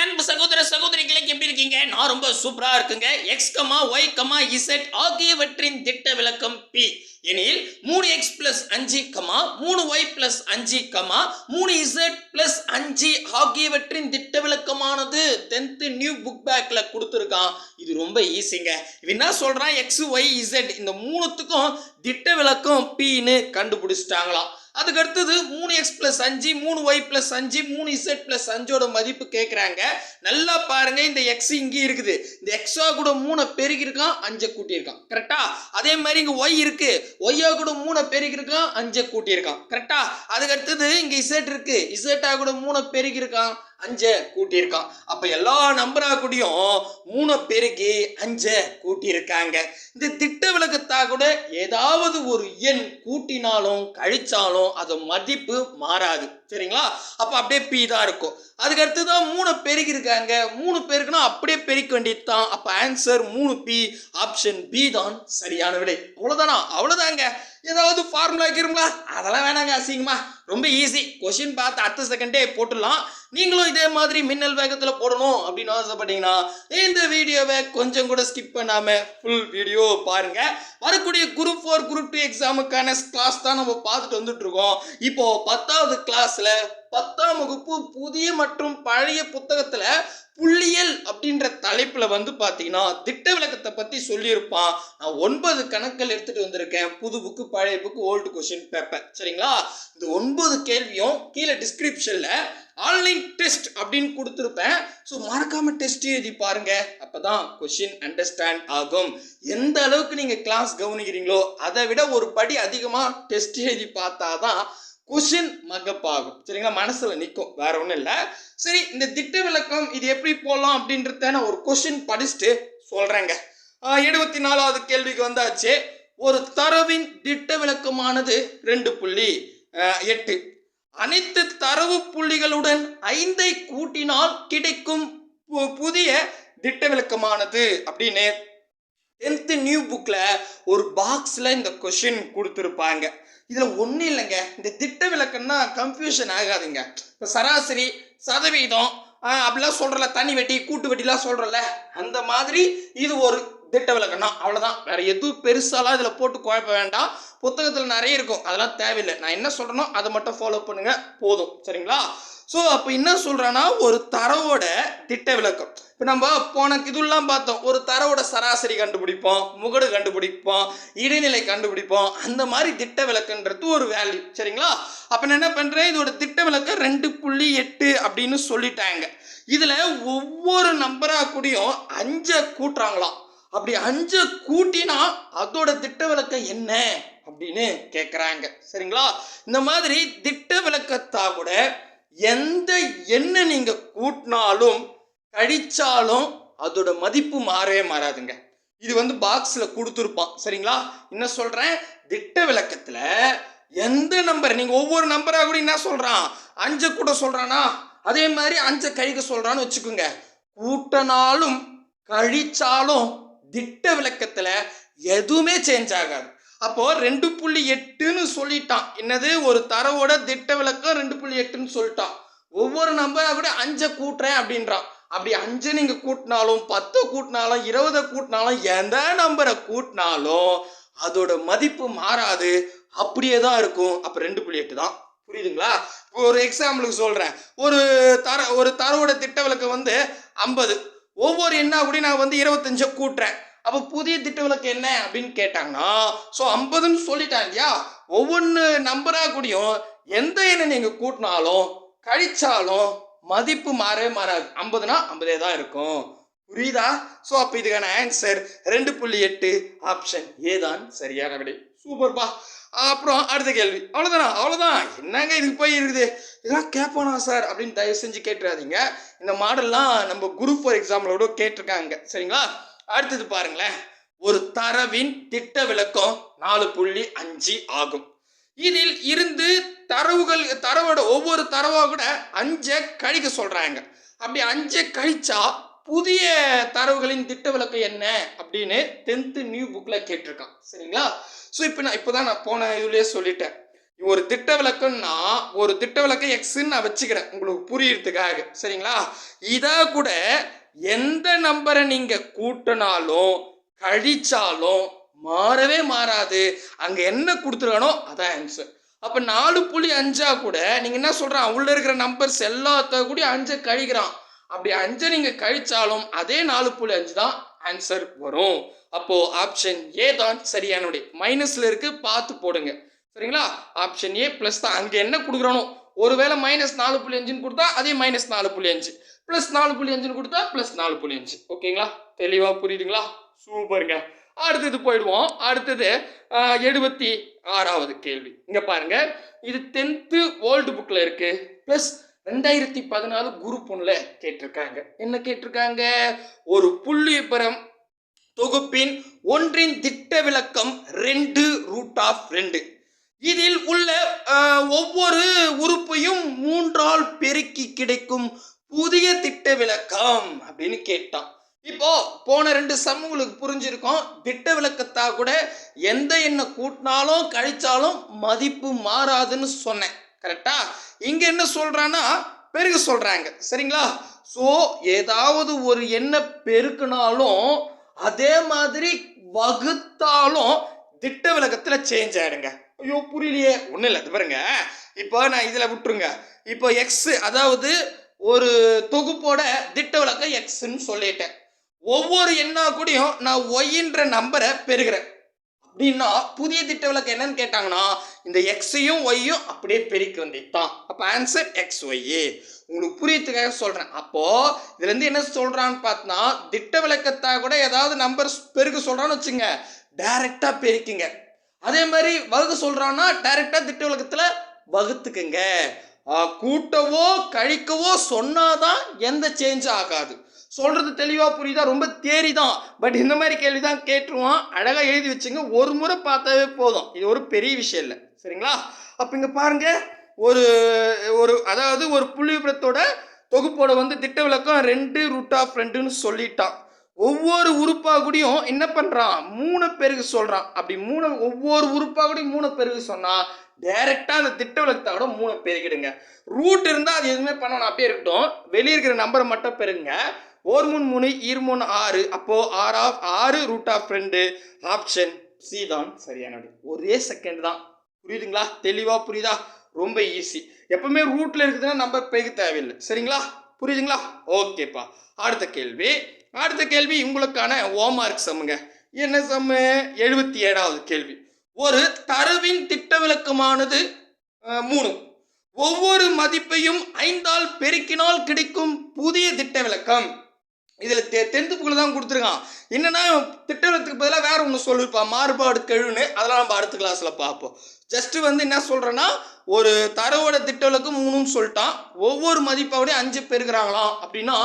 நண்பு சகோதர சகோதரிகளை எப்படி இருக்கீங்க? நான் ரொம்ப சூப்பரா இருக்குங்க. X comma Y comma Z ஆகியவற்றின் திட்ட விளக்கம் பி எனில் மூணு எக்ஸ் பிளஸ் அஞ்சு கமா மூணு ஒய் பிளஸ் அஞ்சு கமா மூணு இசட் பிளஸ் அஞ்சு ஆகியவற்றின் திட்ட விளக்கமானது டென்த்து நியூ புக் பேக்கில் கொடுத்துருக்கான். இது ரொம்ப ஈஸிங்க என்ன சொல்கிறான் எக்ஸ் ஒய் இசட் இந்த மூணுத்துக்கும் திட்ட விளக்கம் பின்னு கண்டுபிடிச்சிட்டாங்களாம். அதுக்கு அடுத்தது மூணு எக்ஸ் பிளஸ் அஞ்சு மூணு ஒய் பிளஸ் அஞ்சு மூணு இசட் பிளஸ் அஞ்சோட மதிப்பு கேட்குறாங்க நல்லா பாருங்க இந்த எக்ஸ் இங்கே இருக்குது. இந்த எக்ஸா கூட மூணை பெருகிருக்கான் அஞ்சை கூட்டியிருக்கான். கரெக்டா அதே மாதிரி இங்கே ஒய் இருக்கு. ஒய்யா கூட மூணை பெருகிருக்கான் அஞ்சை கூட்டியிருக்கான். கரெக்டா அதுக்கு அடுத்தது இங்கே இசட் இருக்கு. இசட்டா கூட மூணை பெருகிருக்கான் அஞ்சை கூட்டியிருக்கான். அப்போ எல்லா நம்பரா கூடயும் மூணை பெருக்கி அஞ்சை கூட்டியிருக்காங்க. இந்த திட்ட விளக்கத்தா கூட ஏதாவது ஒரு எண் கூட்டினாலும் கழிச்சாலும் அது மதிப்பு மாறாது. சரிங்களா? அப்போ அப்படியே பி தான் இருக்கும். அதுக்கடுத்து தான் மூணு பெருக்கி இருக்காங்க. மூணு பேருக்குன்னா அப்படியே பெருக்க வேண்டியது தான் அப்போ ஆன்சர் மூணு பி ஆப்ஷன் பி தான் சரியான விடை. அவ்வளோதானா அவ்வளோதாங்க ஏதாவது ஃபார்முலா வைக்கிறோங்களா அதெல்லாம் வேணாங்க அசிங்கமா. ரொம்ப ஈஸி கொஷின் பார்த்து அடுத்த செகண்டே போட்டுடலாம். நீங்களும் இதே மாதிரி மின்னல் வேகத்தில் போடணும் அப்படின்னு ஆசைப்பட்டீங்கன்னா இந்த வீடியோவை கொஞ்சம் கூட ஸ்கிப் பண்ணாமல் ஃபுல் வீடியோ பாருங்கள் வரக்கூடிய குரூப் ஃபோர் குரூப் டூ எக்ஸாமுக்கான கிளாஸ் தான் நம்ம பார்த்துட்டு வந்துட்டுருக்கோம். இப்போது பத்தாவது கிளாஸில் பத்தாம் வகுப்பு புதிய மற்றும் பழைய புத்தகத்தில் அப்படின்ற தலைப்பில் வந்து பார்த்தீங்கன்னா திட்ட விளக்கத்தை பற்றி சொல்லியிருப்பான். நான் ஒன்பது கணக்கில் எடுத்துகிட்டு வந்திருக்கேன். புது புக்கு பழைய புக்கு ஓல்டு கொஷின் பேப்பர் சரிங்களா? இந்த ஒன்பது கேள்வியும் கீழே டிஸ்கிரிப்ஷனில் ஆன்லைன் டெஸ்ட் அப்படின்னு கொடுத்துருப்பேன். ஸோ மறக்காம டெஸ்ட் எழுதி பாருங்க. அப்பதான் கொஷின் அண்டர்ஸ்டாண்ட் ஆகும். எந்த அளவுக்கு நீங்க கிளாஸ் கவனிக்கிறீங்களோ அதை விட ஒரு படி அதிகமாக டெஸ்ட் எழுதி பார்த்தாதான் கொஷின் மகப் ஆகும் சரிங்களா? மனசில் நிற்கும் வேற ஒன்றும் இல்லை. சரி இந்த திட்ட விளக்கம் இது எப்படி போடலாம் அப்படின்றத நான் ஒரு கொஷின் படிச்சுட்டு சொல்கிறேங்க எழுபத்தி நாலாவது கேள்விக்கு வந்தாச்சு. ஒரு தரவின் திட்ட விளக்கமானது ரெண்டு புள்ளி எட்டு. அனைத்து தரவு புள்ளிகளுடன் ஐந்தை கூட்டினால் கிடைக்கும் பு- புதிய திட்ட விளக்கமானது அப்படின்னு டென்த்து நியூ புக்கில் ஒரு பாக்ஸில் இந்த கொஷின் கொடுத்துருப்பாங்க. இதில் ஒன்றும் இல்லைங்க. இந்த திட்ட விளக்கம்னா கன்ஃபியூஷன் ஆகாதுங்க. இப்போ சராசரி சதவீதம் அப்படிலாம் சொல்கிறல தனி வெட்டி கூட்டு வெட்டிலாம் சொல்கிறல அந்த மாதிரி இது ஒரு திட்ட விளக்கம்னா தான் அவ்வளோதான் வேறு எதுவும் பெருசாலாம் இதில் போட்டு குழப்ப வேண்டாம். புத்தகத்தில் நிறைய இருக்கும். அதெல்லாம் தேவையில்லை. நான் என்ன சொல்கிறேனோ அதை மட்டும் ஃபாலோ பண்ணுங்கள் போதும். சரிங்களா? ஸோ அப்போ என்ன சொல்கிறேன்னா ஒரு தரவோட திட்ட விளக்கம் இப்போ நம்ம போன இதுலாம் பார்த்தோம். ஒரு தரவோட சராசரி கண்டுபிடிப்போம் முகடு கண்டுபிடிப்போம் இடைநிலை கண்டுபிடிப்போம். அந்த மாதிரி திட்ட விளக்குன்றது ஒரு வேல்யூ சரிங்களா? அப்போ நான் என்ன பண்ணுறேன் இதோட திட்ட விளக்கம் ரெண்டு புள்ளி எட்டு அப்படின்னு சொல்லிட்டாங்க. இதில் ஒவ்வொரு நம்பராக கூடயும் அஞ்சை கூட்டுறாங்களாம். அப்படி அஞ்சை கூட்டினா அதோட திட்ட விளக்கம் என்ன? அப்படின்னு கேட்குறாங்க சரிங்களா? இந்த மாதிரி திட்ட விளக்கத்தா கூட எந்த எண்ணெய் நீங்கள் கூட்டினாலும் கழிச்சாலும் அதோட மதிப்பு மாறவே மாறாதுங்க. இது வந்து பாக்ஸில் கொடுத்துருப்பான். சரிங்களா? என்ன சொல்கிறேன் திட்ட விளக்கத்தில் எந்த நம்பர் நீங்கள் ஒவ்வொரு நம்பராக கூட என்ன சொல்கிறான் அஞ்சை கூட சொல்கிறானா அதே மாதிரி அஞ்சை கழிக்க சொல்கிறான்னு வச்சுக்கோங்க. கூட்டினாலும் கழிச்சாலும் திட்ட விளக்கத்தில் எதுவுமே சேஞ்ச் ஆகாது. அப்போ ரெண்டு புள்ளி எட்டுன்னு சொல்லிட்டான். என்னது? ஒரு தரவோட திட்ட விளக்கம் ரெண்டு புள்ளி எட்டுன்னு சொல்லிட்டான். ஒவ்வொரு நம்பராக கூட அஞ்சை கூட்டுறேன் அப்படின்றான். அப்படி அஞ்சு நீங்க கூட்டினாலும் பத்தை கூட்டினாலும் இருபதை கூட்டினாலும் எந்த நம்பரை கூட்டினாலும் அதோட மதிப்பு மாறாது. அப்படியே தான் இருக்கும். அப்போ ரெண்டு புள்ளி எட்டு தான். புரியுதுங்களா? இப்போ ஒரு எக்ஸாம்பிளுக்கு சொல்கிறேன் ஒரு தர ஒரு தரவோட திட்ட விளக்கம் வந்து ஐம்பது. ஒவ்வொரு எண்ணா கூட நான் வந்து இருபத்தஞ்சை கூட்டுறேன். அப்போ புதிய திட்ட என்ன அப்படின்னு கேட்டாங்கன்னா ஸோ ஐம்பதுன்னு சொல்லிட்டாங்க இல்லையா? ஒவ்வொன்று நம்பராக கூடயும் எந்த எண்ணை நீங்கள் கூட்டினாலும் கழிச்சாலும் மதிப்பு மாறவே மாறாது. ஐம்பதுனா ஐம்பதே தான் இருக்கும். புரியுதா? ஸோ அப்போ இதுக்கான ஆன்சர் ரெண்டு புள்ளி எட்டு ஆப்ஷன் ஏ தான். சரியான விடை சூப்பர்ப்பா அப்புறம் அடுத்த கேள்வி. அவ்வளோதானா அவ்வளோதான் என்னங்க இதுக்கு போய் இருக்குது? இதெல்லாம் கேட்பானா சார்? அப்படின்னு தயவு செஞ்சு கேட்டுறாதீங்க. இந்த மாடல்லாம் நம்ம குரூப் ஃபோர் எக்ஸாம்பிளோட கேட்டிருக்காங்க. சரிங்களா? அடுத்தது பாருங்களேன். ஒரு தரவின் திட்ட விளக்கம் நாலு புள்ளி அஞ்சு ஆகும். இதில் இருந்து தரவுகள் தரவோட ஒவ்வொரு தரவாக கூட அஞ்சை கழிக்க சொல்கிறாங்க அப்படி அஞ்சை கழிச்சா புதிய தரவுகளின் திட்ட விளக்கம் என்ன அப்படின்னு டென்த்து நியூ புக்கில் கேட்டிருக்கான். சரிங்களா? ஸோ இப்போ நான் இப்போ தான் நான் போன இதுலேயே சொல்லிட்டேன். ஒரு திட்ட விளக்கம்னா ஒரு திட்ட விளக்கம் எக்ஸ்ன்னு நான் வச்சுக்கிறேன். உங்களுக்கு புரியறதுக்காக. சரிங்களா? இதை கூட எந்த நம்பரை நீங்க கூட்டினாலும் கழிச்சாலும் மாறவே மாறாது. அங்க என்ன கொடுத்துருக்கானோ அதான் ஆன்சர் அப்ப நாலு புள்ளி அஞ்சா கூட நீங்க என்ன சொல்றான்? உள்ள இருக்கிற நம்பர்ஸ் எல்லாத்த கூட அஞ்சை கழிக்கிறான். அப்படி அஞ்சை நீங்க கழிச்சாலும் அதே நாலு புள்ளி அஞ்சு தான் ஆன்சர் வரும். அப்போ ஆப்ஷன் ஏ தான் சரியான விடை மைனஸ்ல இருக்கு பார்த்து போடுங்க. சரிங்களா? ஆப்ஷன் ஏ ப்ளஸ் தான். அங்கே என்ன கொடுக்குறானோ? ஒருவேளை மைனஸ் நாலு புள்ளி அஞ்சுன்னு கொடுத்தா அதே மைனஸ் நாலு புள்ளி அஞ்சு. ப்ளஸ் நாலு புள்ளி அஞ்சுன்னு கொடுத்தா ப்ளஸ் நாலு புள்ளி அஞ்சு. ஓகேங்களா? தெளிவாக புரியுதுங்களா? சூப்பருங்க. அடுத்தது போயிடுவோம். அடுத்தது எழுபத்தி ஆறாவது கேள்வி. இங்கே பாருங்க. இது டென்த்து ஓல்டு புக்கில் இருக்கு. ப்ளஸ் ரெண்டாயிரத்தி பதினாலு குரூப் ஒன்றில் கேட்டிருக்காங்க. என்ன கேட்டிருக்காங்க? ஒரு புள்ளிபரம் தொகுப்பின் ஒன்றின் திட்ட விளக்கம் ரெண்டு ரூட் ஆஃப் ரெண்டு. இதில் உள்ள ஒவ்வொரு உறுப்பையும் மூன்றால் பெருக்கி கிடைக்கும் புதிய திட்ட விளக்கம் அப்படின்னு கேட்டான். இப்போ போன ரெண்டு சம் உங்களுக்கு திட்ட விளக்கத்தா கூட எந்த எண்ணை கூட்டினாலும் கழிச்சாலும் மதிப்பு மாறாதுன்னு சொன்னேன். கரெக்டா இங்க என்ன சொல்றான்னா பெருக சொல்றாங்க. சரிங்களா? ஸோ ஏதாவது ஒரு எண்ணை பெருக்கினாலும் அதே மாதிரி வகுத்தாலும் திட்ட விளக்கத்துல சேஞ்ச் ஆயிடுங்க. ஐயோ புரியலையே. ஒன்றும் இல்லை. இது பாருங்க. இப்போ நான் இதில் விட்டுருங்க. இப்போ எக்ஸ் அதாவது ஒரு தொகுப்போட திட்ட விளக்கம் எக்ஸ்ன்னு சொல்லிட்டேன். ஒவ்வொரு எண்ணா கூடயும் நான் ஒய்ன்ற நம்பரை பெறுகிறேன். அப்படின்னா புதிய திட்ட விளக்கம் என்னன்னு கேட்டாங்கன்னா இந்த எக்ஸையும் ஒய்யும் அப்படியே பெருக்கி வந்துட்டான். அப்போ ஆன்சர் எக்ஸ் ஒய்யே உங்களுக்கு புரியத்துக்காக சொல்கிறேன் அப்போது இதுலேருந்து என்ன சொல்கிறான்னு பார்த்தனா திட்ட விளக்கத்தை கூட ஏதாவது நம்பர் பெருக்க சொல்கிறான்னு வச்சுங்க டைரெக்டாக பெருக்குங்க. அதே மாதிரி வகுக்க சொல்கிறான்னா டைரெக்டாக திட்ட விளக்கத்தில் வகுத்துக்குங்க. கூட்டவோ கழிக்கவோ சொன்னாதான் எந்த சேஞ்சும் ஆகாது. சொல்றது தெளிவாக புரியுதா? ரொம்ப தேரி தான் பட் இந்த மாதிரி கேள்வி தான் கேட்டுருவான். அழகாக எழுதி வச்சுங்க. ஒரு முறை பார்த்தாவே போதும். இது ஒரு பெரிய விஷயம் இல்லை. சரிங்களா? அப்போ இங்கே பாருங்க. ஒரு ஒரு அதாவது ஒரு புள்ளிவிபரத்தோட தொகுப்போட வந்து திட்ட விளக்கம் ரெண்டு ரூட் ஆஃப் ரெண்டுன்னு சொல்லிட்டான். ஒவ்வொரு உறுப்பா கூடயும் என்ன பண்றான்? மூணு பேருக்கு சொல்றான். அப்படி மூணு ஒவ்வொரு உறுப்பா கூடயும் மூணு பேருக்கு சொன்னா டைரெக்டாக அந்த திட்ட விளக்கத்தோட மூணு பெருக்கிடுங்க ரூட் இருந்தால் அது எதுவுமே பண்ணணும் அப்படியே இருக்கட்டும். வெளியே இருக்கிற நம்பரை மட்டும் பெருங்க ஒரு மூணு மூணு இரு மூணு ஆறு. அப்போது ஆர் ஆஃப் ஆறு ரூட் ஆஃப் ரெண்டு ஆப்ஷன் சி தான் சரியான ஒரே செகண்ட் தான். புரியுதுங்களா? தெளிவாக புரியுதா? ரொம்ப ஈஸி எப்பவுமே ரூட்ல இருக்குதுன்னா நம்பர் பெருக்க தேவையில்லை. சரிங்களா? புரியுதுங்களா? ஓகேப்பா அடுத்த கேள்வி. அடுத்த கேள்வி உங்களுக்கான ஓமார்க் சம்முங்க என்ன சம்மு எழுபத்தி ஏழாவது கேள்வி. ஒரு தரவின் திட்ட விளக்கமானது மூணு. ஒவ்வொரு மதிப்பையும் ஐந்தால் பெருக்கினால் கிடைக்கும் புதிய திட்ட விளக்கம் இதில் தெ டென்த்து புக்கில் தான் கொடுத்துருக்கான். என்னன்னா திட்ட பதிலாக வேற ஒன்று சொல்லியிருப்பான் மாறுபாடு கெழுன்னு அதெல்லாம் நம்ம அடுத்த கிளாஸில் பார்ப்போம். ஜஸ்ட்டு வந்து என்ன சொல்கிறேன்னா ஒரு தரவோட திட்ட விளக்கம் மூணுன்னு சொல்லிட்டான். ஒவ்வொரு மதிப்பாவோடய அஞ்சு பெருக்கிறாங்களாம் அப்படின்னா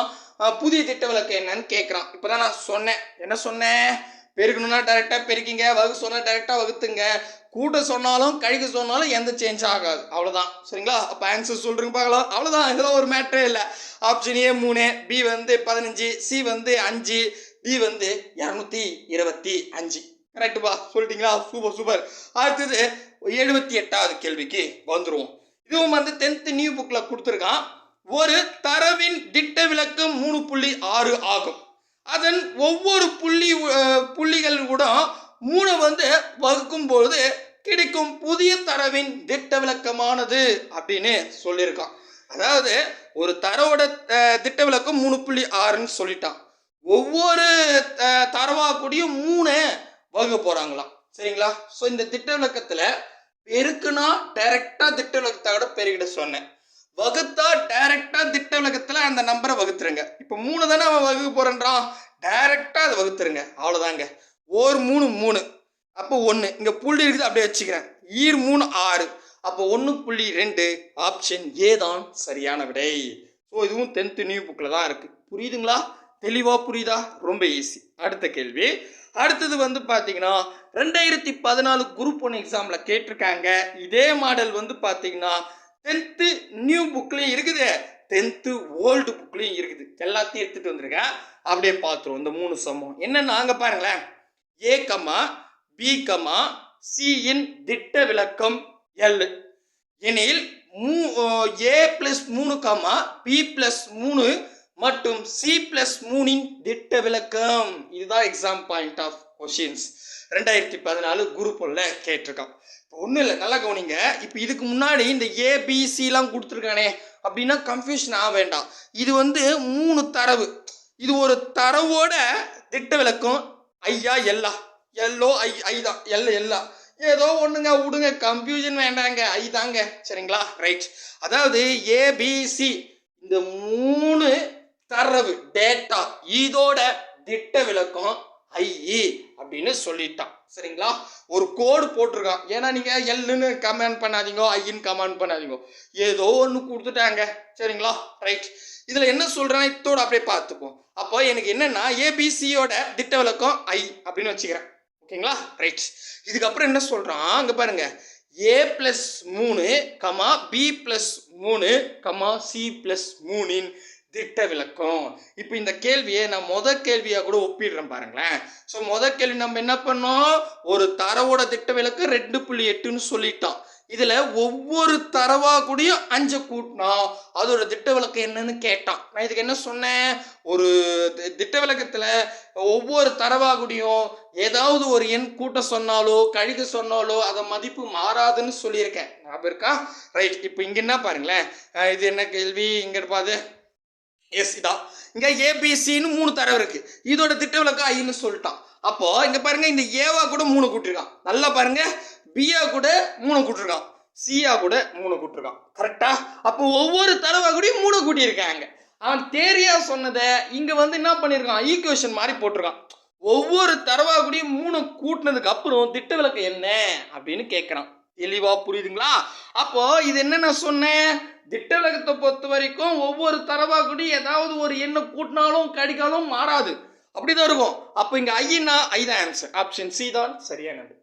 புதிய திட்ட விளக்கம் என்னன்னு கேட்குறான் இப்போ தான் நான் சொன்னேன். என்ன சொன்னேன் பெருக்கணும்னா டைரெக்டாக பெருக்கிங்க வகு சொன்னால் டைரெக்டாக வகுத்துங்க. கூட்ட சொன்னாலும் கழிக்க சொன்னாலும் எந்த சேஞ்ச் ஆகாது. அவ்வளோதான் சரிங்களா? அப்போ ஆன்சர் சொல்கிறீங்க பார்க்கலாம். அவ்வளோதான் இதெல்லாம் ஒரு மேட்ரே இல்லை. ஆப்ஷன் ஏ மூணு பி வந்து பதினஞ்சு சி வந்து அஞ்சு டி வந்து இரநூத்தி இருபத்தி அஞ்சு. கரெக்டுப்பா சொல்லிட்டீங்களா? சூப்பர் சூப்பர் அடுத்தது எழுபத்தி எட்டாவது கேள்விக்கு வந்துருவோம். இதுவும் வந்து டென்த்து நியூ புக்கில் கொடுத்துருக்கான். ஒரு தரவின் திட்ட விளக்கம் மூணு புள்ளி ஆறு ஆகும். அதன் ஒவ்வொரு புள்ளி புள்ளிகள் கூட மூணை வந்து வகுக்கும் பொழுது கிடைக்கும் புதிய தரவின் திட்ட விளக்கமானது அப்படின்னு சொல்லியிருக்கான். அதாவது ஒரு தரவோட திட்ட விளக்கம் மூணு புள்ளி ஆறுன்னு சொல்லிட்டான். ஒவ்வொரு தரவா கூடயும் மூணு வகுக்க போகிறாங்களாம் சரிங்களா? ஸோ இந்த திட்ட விளக்கத்தில் பெருக்குனா டைரக்டா திட்ட விளக்கத்தை விட பெருகிட சொன்னேன். வகுத்தா டைரக்டா திட்ட விளக்கத்துல அந்த நம்பரை வகுத்துருங்க. இப்போ மூணு தானே அவன் வகுக்க போறன்றான். டைரக்டா அதை வகுத்துருங்க. அவ்வளோதாங்க ஓர் மூணு மூணு. அப்போ ஒன்று இங்கே புள்ளி இருக்குது அப்படியே வச்சுக்கிறேன். ஈர் மூணு ஆறு. அப்போ ஒன்று புள்ளி ரெண்டு. ஆப்ஷன் ஏ தான் சரியான விடை. ஸோ இதுவும் டென்த்து நியூ புக்கில் தான் இருக்குது புரியுதுங்களா? தெளிவாக புரியுதா? ரொம்ப ஈஸி அடுத்த கேள்வி. அடுத்தது வந்து பார்த்தீங்கன்னா ரெண்டாயிரத்தி பதினாலு குரூப் ஒன் எக்ஸாமில் கேட்டிருக்காங்க. இதே மாடல் வந்து பார்த்தீங்கன்னா டென்த்து நியூ புக்லேயும் இருக்குது. டென்த்து ஓல்டு புக்லேயும் இருக்குது. எல்லாத்தையும் எடுத்துகிட்டு வந்திருக்கேன். அப்படியே பார்த்துருவோம். இந்த மூணு சமம் என்னென்ன அங்கே பாருங்களேன். A comma B comma C இன் திட்ட விளக்கம் எல் எனில் மூ ஏ பிளஸ் மூணு காமா பி பிளஸ் மூணு மற்றும் சி பிளஸ் மூணின் திட்ட விளக்கம். இதுதான் எக்ஸாம் பாயிண்ட் ஆஃப் கொஷின்ஸ் ரெண்டாயிரத்தி பதினாலு குரூப் கேட்டிருக்கான். கேட்டிருக்கோம் ஒன்றும் இல்லை நல்லா கவனிங்க. இப்போ இதுக்கு முன்னாடி இந்த ஏபிசிலாம் கொடுத்துருக்கானே அப்படின்னா கன்ஃபியூஷன் ஆக வேண்டாம். இது வந்து மூணு தரவு. இது ஒரு தரவோட திட்ட விளக்கம். ஐயா எல்லா எல்லோ ஐ ஐ தான். எல்ல எல்லா ஏதோ ஒன்றுங்க விடுங்க. கன்ஃபியூஷன் வேண்டாங்க. ஐ தாங்க. சரிங்களா? ரைட் அதாவது ஏபிசி இந்த மூணு தரவு டேட்டா இதோட திட்ட விளக்கம் ஐஇ அப்படின்னு சொல்லிட்டான். சரிங்களா? ஒரு கோடு போட்டிருக்கான். ஏன்னா நீங்கள் எல்லுன்னு கமெண்ட் பண்ணாதீங்க ஐன்னு கமெண்ட் பண்ணாதீங்க. ஏதோ ஒன்று கொடுத்துட்டாங்க. சரிங்களா? ரைட் இதில் என்ன சொல்கிறேன்னா இதோட அப்படியே பார்த்துப்போம். அப்போ எனக்கு என்னென்னா ஏபிசியோட திட்ட விளக்கம் ஐ அப்படின்னு வச்சுக்கிறேன். ஓகேங்களா? ரைட் இதுக்கப்புறம் என்ன சொல்கிறான் அங்கே பாருங்க. ஏ ப்ளஸ் மூணு கமா பி ப்ளஸ் மூணு கமா சி ப்ளஸ் மூணின் திட்ட விளக்கம். இப்போ இந்த கேள்வியை நான் மொத கேள்வியாக கூட ஒப்பிடுறேன் பாருங்களேன். ஸோ முத கேள்வி நம்ம என்ன பண்ணோம்? ஒரு தரவோட திட்ட விளக்கு ரெண்டு புள்ளி எட்டுன்னு சொல்லிட்டோம். இதில் ஒவ்வொரு தரவா கூடயும் அஞ்சு கூட்டினோம். அதோட திட்ட விளக்கம் என்னன்னு கேட்டான். நான் இதுக்கு என்ன சொன்னேன்? ஒரு தி- திட்ட விளக்கத்தில் ஒவ்வொரு தரவா கூடயும் ஏதாவது ஒரு எண் கூட்ட சொன்னாலோ கழிக்க சொன்னாலோ அதை மதிப்பு மாறாதுன்னு சொல்லியிருக்கேன். ஞாபகம் இருக்கா? ரைட் இப்போ இங்கே என்ன பாருங்களேன். இது என்ன கேள்வி? இங்கே இருப்பாது எஸ் இதான் இங்கே ஏபிசின்னு மூணு தரவு இருக்கு. இதோட திட்ட விளக்கம் ஐன்னு சொல்லிட்டான். அப்போ இங்க பாருங்க இந்த ஏவா கூட மூணு கூட்டிருக்கான். நல்லா பாருங்க. பியா கூட மூணு கூட்டிருக்கான். சியா கூட மூணு கூட்டிருக்கான். கரெக்டா அப்போ ஒவ்வொரு தரவா கூடயும் மூணு கூட்டியிருக்காங்க அவன் தேரியா சொன்னதை இங்க வந்து என்ன பண்ணியிருக்கான் ஈக்குவேஷன் மாதிரி போட்டிருக்கான். ஒவ்வொரு தரவா கூடயும் மூணு கூட்டினதுக்கு அப்புறம் திட்ட விளக்கம் என்ன? அப்படின்னு கேட்குறான் தெளிவா புரியுதுங்களா? அப்போ இது என்ன நான் சொன்னேன்? திட்டலகத்தை பொறுத்த வரைக்கும் ஒவ்வொரு தரவா கூட ஏதாவது ஒரு எண்ணெய் கூட்டினாலும் கடிக்காலும் மாறாது. அப்படிதான் இருக்கும். அப்போ இங்க ஐயனா ஐ தான் ஆன்சர் ஆப்ஷன் சி தான் சரியானது.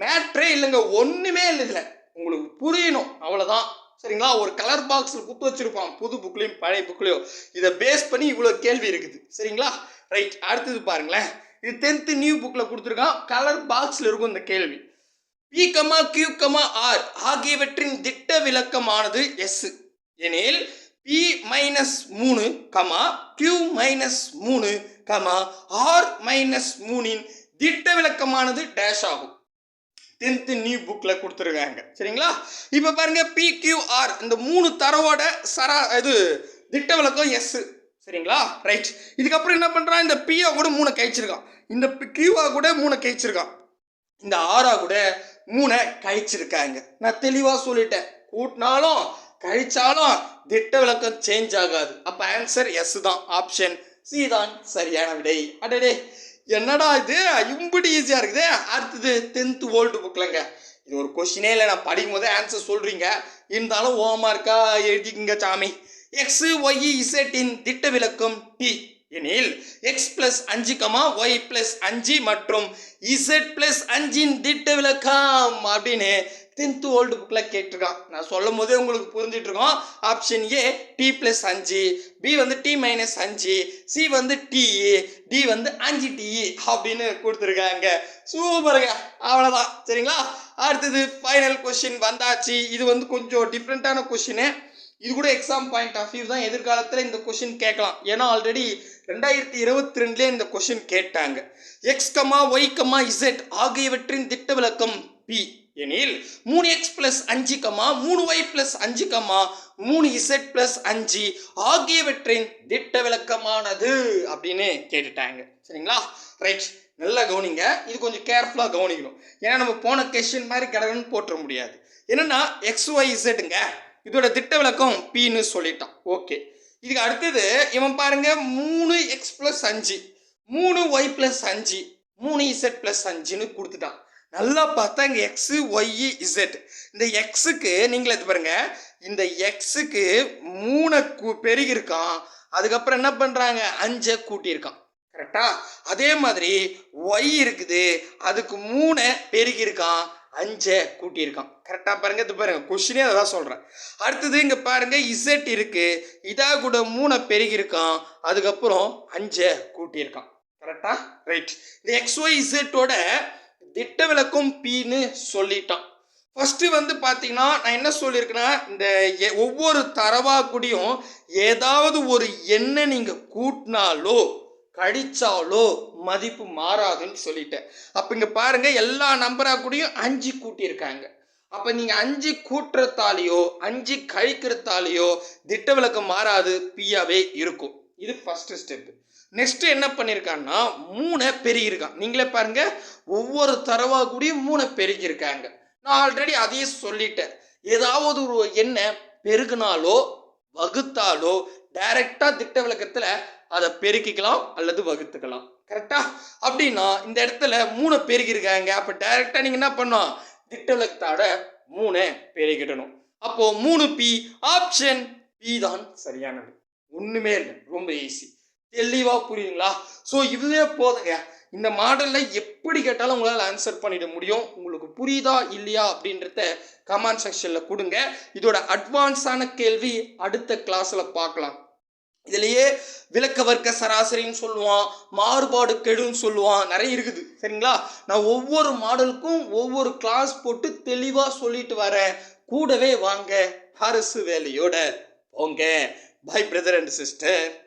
மேட்ரே இல்லைங்க ஒண்ணுமே இல்லை இதுல. உங்களுக்கு புரியணும். அவ்வளவுதான். சரிங்களா? ஒரு கலர் பாக்ஸில் குத்து வச்சிருப்பான். புது புக்லையும் பழைய புக்லையும் இதை பேஸ் பண்ணி இவ்வளோ கேள்வி இருக்குது. சரிங்களா? ரைட் அடுத்தது பாருங்களேன். இது டென்த்து நியூ புக்கில் கொடுத்துருக்கான். கலர் பாக்ஸில் இருக்கும் இந்த கேள்வி. P comma Q comma R ஆகியவற்றின் திட்ட விளக்கமானது எஸ். எனில் பி மைனஸ் மூணு கமா கியூ மைனஸ் மூணு கமா ஆர் மைனஸ் மூணின் திட்ட விளக்கமானது டேஷ் ஆகும். டென்த்து நியூ புக்கில் கொடுத்துருக்காங்க. சரிங்களா? இப்போ பாருங்க பிக்யூஆர் இந்த மூணு தரவோட சரா இது திட்ட விளக்கம் எஸ். சரிங்களா? ரைட். இதுக்கப்புறம் என்ன பண்ணுறான் இந்த பிஆ கூட மூணை கழிச்சிருக்கான். இந்த கியூஆ கூட மூணை கழிச்சிருக்கான். இந்த ஆறா கூட மூணை கழிச்சிருக்காங்க. நான் தெளிவாக சொல்லிட்டேன். கூட்டினாலும் கழிச்சாலும் திட்ட விளக்கம் சேஞ்ச் ஆகாது. அப்போ ஆன்சர் எஸ் தான். ஆப்ஷன் சி தான் சரியான விடை. அடடே என்னடா இது? இப்படி ஈஸியாக இருக்குது. அடுத்தது டென்த்து ஓல்டு புக்கில்ங்க இது ஒரு கொஷினே இல்லை. நான் படிக்கும் போதே ஆன்சர் சொல்கிறீங்க இருந்தாலும் ஓமா இருக்கா? எழுதிக்குங்க சாமி. எக்ஸு ஒய் இசட்டின் திட்ட விளக்கம் டி எனில் எக்ஸ் பிளஸ் அஞ்சு கமா ஒய் பிளஸ் அஞ்சு மற்றும் இசட் பிளஸ் அஞ்சின் திட்ட விளக்கம் அப்படின்னு டென்த்து ஓல்டு புக்கில் கேட்டிருக்கான். நான் சொல்லும் போதே உங்களுக்கு புரிஞ்சிட்டு இருக்கோம். ஆப்ஷன் ஏ டி ப்ளஸ் அஞ்சு பி வந்து டி மைனஸ் அஞ்சு சி வந்து டிஇ டி வந்து அஞ்சு டிஇ அப்படின்னு கொடுத்துருக்காங்க. சூப்பருங்க அவ்வளோதான் சரிங்களா? அடுத்தது ஃபைனல் கொஷின் வந்தாச்சு. இது வந்து கொஞ்சம் டிஃப்ரெண்ட்டான கொஷினு இது கூட எக்ஸாம் பாயிண்ட் ஆஃப் வியூ தான் எதிர்காலத்தில் இந்த கொஷின் கேட்கலாம். ஏன்னா ஆல்ரெடி ரெண்டாயிரத்தி இருபத்தி ரெண்டுலேயே இந்த கொஷின் கேட்டாங்க. எக்ஸ்கமா ஒய்கமா இசட் ஆகியவற்றின் திட்ட விளக்கம் பி எனில் மூணு எக்ஸ் பிளஸ் அஞ்சு கமா மூணு ஒய் பிளஸ் அஞ்சு கமா மூணு இசட் பிளஸ் அஞ்சு ஆகியவற்றின் திட்ட விளக்கமானது அப்படின்னு கேட்டுட்டாங்க. சரிங்களா? ரைட் நல்லா கவனிங்க. இது கொஞ்சம் கேர்ஃபுல்லாக கவனிக்கணும். ஏன்னா நம்ம போன கொஷின் மாதிரி கிடக்குன்னு போட்டுற முடியாது. என்னென்னா எக்ஸ் ஒய் இசட்டுங்க இதோட திட்ட விளக்கம் பின்னு சொல்லிட்டான். ஓகே இதுக்கு அடுத்தது இவன் பாருங்க மூணு எக்ஸ் பிளஸ் அஞ்சு. மூணு ஒய் பிளஸ் அஞ்சு. மூணு இசட் பிளஸ் அஞ்சுன்னு கொடுத்துட்டான். நல்லா பார்த்தா இங்கே எக்ஸு ஒய் இசட் இந்த எக்ஸுக்கு நீங்களே இது பாருங்க இந்த எக்ஸுக்கு மூணை கூ பெருகிருக்கான் அதுக்கப்புறம் என்ன பண்ணுறாங்க அஞ்சை கூட்டியிருக்கான். கரெக்டா அதே மாதிரி ஒய் இருக்குது அதுக்கு மூணை பெருகிருக்கான் அஞ்சை கூட்டியிருக்கான். கரெக்டாக பாருங்க இது பாருங்க கொஷினே அதை தான் சொல்கிறேன் அடுத்தது இங்கே பாருங்க இசட் இருக்கு. இதாக கூட மூணை பெருகியிருக்கான். அதுக்கப்புறம் அஞ்சை கூட்டியிருக்கான். கரெக்டா ரைட் இந்த எக்ஸ் ஒய் இசட்டோட திட்ட விளக்கம் பின்னு சொல்லிட்டான். ஃபஸ்ட்டு வந்து பார்த்தீங்கன்னா நான் என்ன சொல்லியிருக்கேன்னா இந்த எ- ஒவ்வொரு தரவா கூடியும் ஏதாவது ஒரு எண்ணை நீங்கள் கூட்டினாலோ கழிச்சாலோ மதிப்பு மாறாதுன்னு சொல்லிட்டேன். அப்போ இங்கே பாருங்கள் எல்லா நம்பராக கூடயும் அஞ்சு கூட்டியிருக்காங்க. அப்போ நீங்கள் அஞ்சு கூட்டுறதாலேயோ அஞ்சு கழிக்கிறதாலேயோ திட்ட விளக்கம் மாறாது பியாவே இருக்கும். இது ஃபஸ்ட்டு ஸ்டெப்பு நெக்ஸ்ட் என்ன பண்ணியிருக்கான்னா மூணை பெருகியிருக்கான். நீங்களே பாருங்க ஒவ்வொரு தரவா கூடயும் மூணை பெருகியிருக்காங்க. நான் ஆல்ரெடி அதையே சொல்லிட்டேன். ஏதாவது ஒரு எண்ணை பெருகினாலோ வகுத்தாலோ டைரக்டாக திட்ட விளக்கத்தில் அதை பெருக்கிக்கலாம் அல்லது வகுத்துக்கலாம். கரெக்டா அப்படின்னா இந்த இடத்துல மூணு பெருகி இருக்காங்க. அப்போ டைரெக்டாக நீங்கள் என்ன பண்ணோம் திட்ட மூணு பெருகிடணும் அப்போது மூணு பி ஆப்ஷன் பி தான் சரியானது. ஒன்றுமே இல்லை. ரொம்ப ஈஸி தெளிவாக புரியுதுங்களா? ஸோ இதுவே போதுங்க. இந்த மாடலில் எப்படி கேட்டாலும் உங்களால் ஆன்சர் பண்ணிட முடியும். உங்களுக்கு புரியுதா இல்லையா அப்படின்றத கமெண்ட் செக்ஷனில் கொடுங்க. இதோட அட்வான்ஸான கேள்வி அடுத்த கிளாஸில் பார்க்கலாம். இதுலயே விளக்க வர்க்க சராசரின்னு சொல்லுவான் மாறுபாடு கெடுன்னு சொல்லுவான் நிறைய இருக்குது. சரிங்களா? நான் ஒவ்வொரு மாடலுக்கும் ஒவ்வொரு கிளாஸ் போட்டு தெளிவாக சொல்லிட்டு வரேன். கூடவே வாங்க அரசு வேலையோட போங்க. By brother and sister